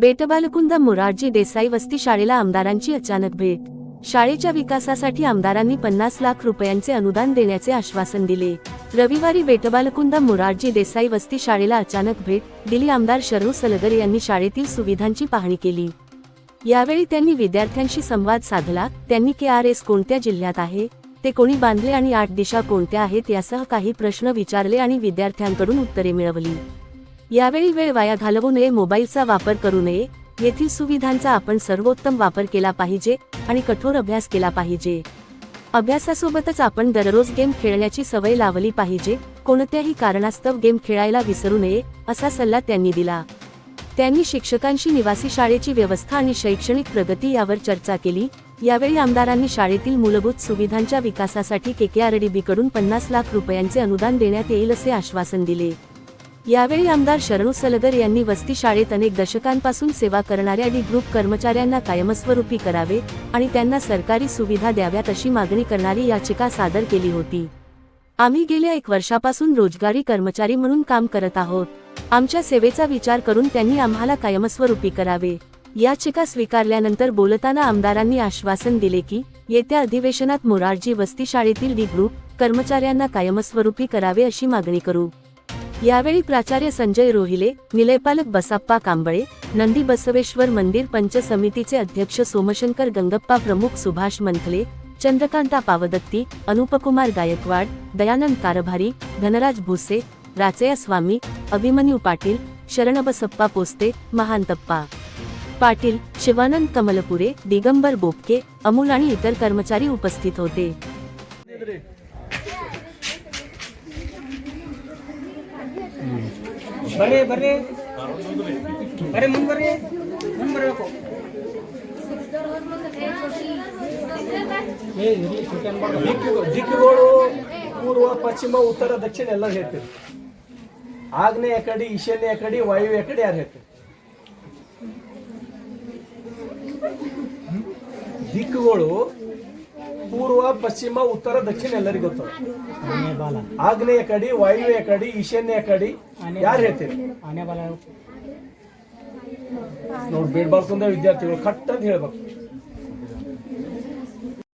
बेटबालकुंद मोरारजी देसाई वस्ती शाळेला आमदारांची अचानक भेट. शाळेच्या विकासासाठी आमदारांनी पन्नास लाख रुपयांचे अनुदान देण्याचे आश्वासन दिले. रविवारी बेटबालकुंद मोरारजी देसाई वस्ती शाळेला अचानक भेट दिली आमदार शरू सलगर यांनी शाळेतील सुविधांची पाहणी केली. यावेळी त्यांनी विद्यार्थ्यांशी संवाद साधला त्यांनी के आर एस कोणत्या जिल्ह्यात आहे ते कोणी बांधले आणि आठ दिशा कोणत्या आहेत यासह काही प्रश्न विचारले आणि विद्यार्थ्यांकडून उत्तरे मिळवली. यावेळी वेळ वाया घालवू नये मोबाईलचा वापर करू नये. येथील सुविधांचा आपण सर्वोत्तम वापर केला पाहिजे आणि कठोर अभ्यास केला पाहिजे. अभ्यासासोबतच आपण दररोज गेम खेळण्याची सवय लावली पाहिजे. कोणत्याही कारणास्तव गेम खेळायला विसरू नये असा सल्ला त्यांनी दिला. त्यांनी शिक्षकांशी निवासी शाळेची व्यवस्था आणि शैक्षणिक प्रगती यावर चर्चा केली. यावेळी आमदारांनी शाळेतील मूलभूत सुविधांच्या विकासासाठी केकेआरडीबीकडून पन्नास लाख रुपयांचे अनुदान देण्यात येईल असे आश्वासन दिले. यावेळी आमदार शरणू सलगर यांनी वस्ती शाळेत अनेक दशकांपासून सेवा करणाऱ्या डी ग्रुप कर्मचाऱ्यांना कायमस्वरूपी करावे आणि त्यांना सरकारी सुविधा द्याव्यात अशी मागणी करणारी याचिका सादर केली होती. आम्ही गेल्या एक वर्षापासून रोजगारी कर्मचारी म्हणून काम करत आहोत. आमच्या सेवेचा विचार करून त्यांनी आम्हाला कायमस्वरूपी करावे. याचिका स्वीकारल्यानंतर बोलताना आमदारांनी आश्वासन दिले की येत्या अधिवेशनात मोरारजी वस्ती शाळेतील डी ग्रुप कर्मचाऱ्यांना कायमस्वरूपी करावे अशी मागणी करू. यावेळी प्राचार्य संजय रोहिले निलयपालक बसाप्पा कांबळे नंदी बसवेश्वर मंदिर पंच समितीचे अध्यक्ष सोमशंकर गंगप्पा प्रमुख सुभाष मंथले चंद्रकांता पावदत्ती अनुपकुमार गायकवाड दयानंद कारभारी धनराज भुसे राचया स्वामी अभिमन्यू पाटील शरणबसप्पा पोस्ते महांतप्पा पाटील शिवानंद कमलपुरे दिगंबर बोपके अमूल आणि इतर कर्मचारी उपस्थित होते. ಬರ್ರಿ ಬರ್ರಿ ಬರ್ರಿ ಮುಂದೆ ಬರ್ರಿ ಮುಂದ್ ಬರ್ಬೇಕು. ದಿಕ್ಕುಗಳು ಪೂರ್ವ, ಪಶ್ಚಿಮ, ಉತ್ತರ, ದಕ್ಷಿಣ ಎಲ್ಲ ಹೇಳ್ತೀವಿ ಆಗ್ನೇಯ ಕಡೆ, ಈಶಾನ್ಯ ಕಡೆ, ವಾಯುವ್ಯ ಕಡೆ ಯಾರು ಹೇಳ್ತೀವಿ ದಿಕ್ಕುಗಳು ಪೂರ್ವ ಪಶ್ಚಿಮ ಉತ್ತರ ದಕ್ಷಿಣ ಎಲ್ಲರಿಗೂ ಗೊತ್ತು. ಆಗ್ನೇಯ ಕಡಿ ವಾಯುವ್ಯ ಕಡಿ ಈಶಾನ್ಯ ಕಡಿ ಯಾರು ಹೇಳ್ತೀರಿ? ನೋಡಿ ಬೇಡ್ಬಾರ್ಕೊಂಡ ವಿದ್ಯಾರ್ಥಿಗಳು ಕಟ್ ಅಂತ ಹೇಳ್ಬೇಕು.